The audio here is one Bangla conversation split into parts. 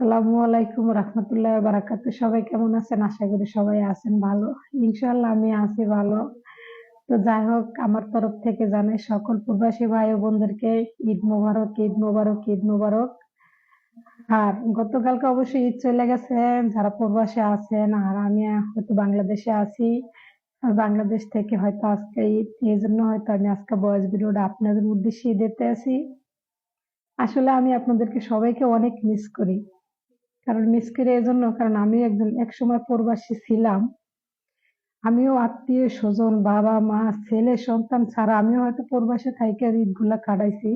আসসালামু আলাইকুম রহমতুল্লাহ বারাকাত সবাই কেমন আছেন? আশা করি সবাই আছেন ভালো। ইনশাল্লাহ আমি আছি ভালো। তো যাই হোক, আমার তরফ থেকে জানাই সকল প্রবাসী ভাই বোনদেরকে ঈদ মোবারক ঈদ মোবারক ঈদ মোবারক। আর গতকালকে অবশ্যই ঈদ চলে গেছে, যারা প্রবাসে আছেন আর আমি হয়তো বাংলাদেশে আছি। বাংলাদেশ থেকে হয়তো আজকে ঈদ, এই জন্য হয়তো আমি আজকে বয়স ভিডিওটা আপনাদের উদ্দেশ্যে দিতে আছি আসলে আমি আপনাদেরকে সবাইকে অনেক মিস করি। কারণ মিস করি এই জন্য কারণ আমি একজন, একসময় প্রবাসী ছিলাম। আমিও আত্মীয় স্বজন, বাবা, মা, ছেলে, সন্তান ছাড়া আমিও হয়তো প্রবাসে থাইকে ঈদগুলা কাটাইছি।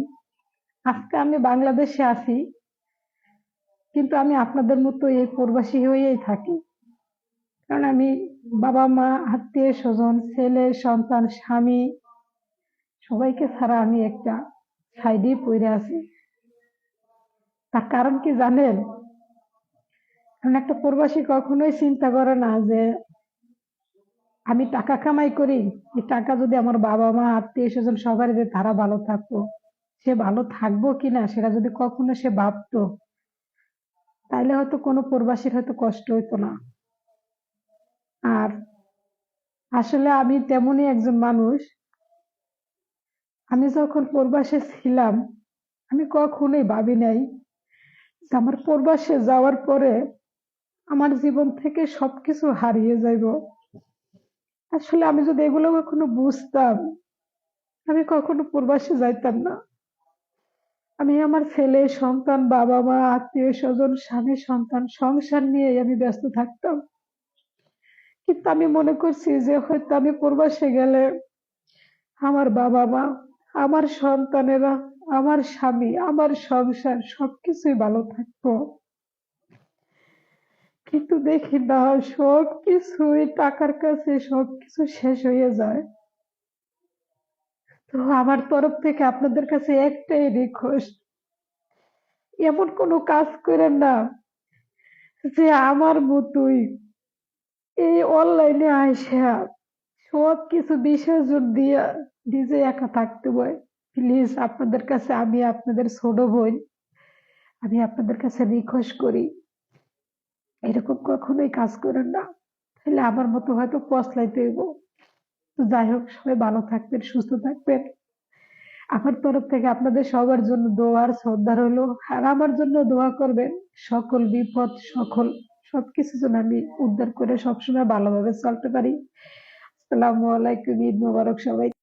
আজকে আমি বাংলাদেশে আছি, কিন্তু আমি আপনাদের মতো এই প্রবাসী হয়েই থাকি। কারণ আমি বাবা, মা, আত্মীয় স্বজন, ছেলে, সন্তান, স্বামী, সবাইকে ছাড়া আমি একটা সাইডেই পড়ে আছি। তার কারণ কি জানেন? কারণ একটা প্রবাসী কখনোই চিন্তা করে না যে আমি টাকা কামাই করি, এই টাকা যদি আমার বাবা মা, আত্মীয় স্বজন সবার যে তারা ভালো থাকতো সে ভালো থাকব কিনা সেটা যদি কখনো সে ভাবতো, তাইলে হয়তো কোনো প্রবাসীর হয়তো কষ্ট হইতো না। আর আসলে আমি তেমনই একজন মানুষ, আমি যখন প্রবাসে ছিলাম, আমি কখনোই ভাবি নাই আমার প্রবাসে যাওয়ার পরে আমার জীবন থেকে সবকিছু হারিয়ে যাইব। আসলে আমি যদি এগুলো কখনো বুঝতাম, আমি কখনো প্রবাসে যাইতাম না। আমি আমার ছেলে, সন্তান বাবা মা আত্মীয় স্বজন, স্বামী, সন্তান, সংসার নিয়ে আমি ব্যস্ত থাকতাম। কিন্তু আমি মনে করছি যে হয়তো আমি প্রবাসে গেলে আমার বাবা মা আমার সন্তানেরা, আমার স্বামী, আমার সংসার সবকিছুই ভালো থাকব কিন্তু দেখি না, সবকিছুই টাকার কাছে সব কিছু শেষ হয়ে যায়। তো আমার তরফ থেকে আপনাদের কাছে একটাই রিকোয়েস্ট এমন কোনো কাজ করেন না যে আমার মতোই এই অনলাইনে আইসা সব কিছু বিসর্জন দিয়া নিজে একা থাকতে হয়। প্লিজ আপনাদের কাছে আমি আপনাদের ছোট বোন, আমি আপনাদের কাছে রিকোয়েস্ট করি। এরকম কখনোই কাজ করেন না। তাহলে আমার মতো হয়তো পছলাইতে হইব। তো যাই হোক, সবাই ভালো থাকবেন, সুস্থ থাকবেন। আমার তরফ থেকে আপনাদের সবার জন্য দোয়ার শ্রদ্ধা রইল। আর আমার জন্য দোয়া করবেন, সকল বিপদ, সকল সবকিছু যেন আমি উদ্ধার করে সবসময় ভালোভাবে চলতে পারি। আসসালামু আলাইকুম, ঈদ মোবারক সবাই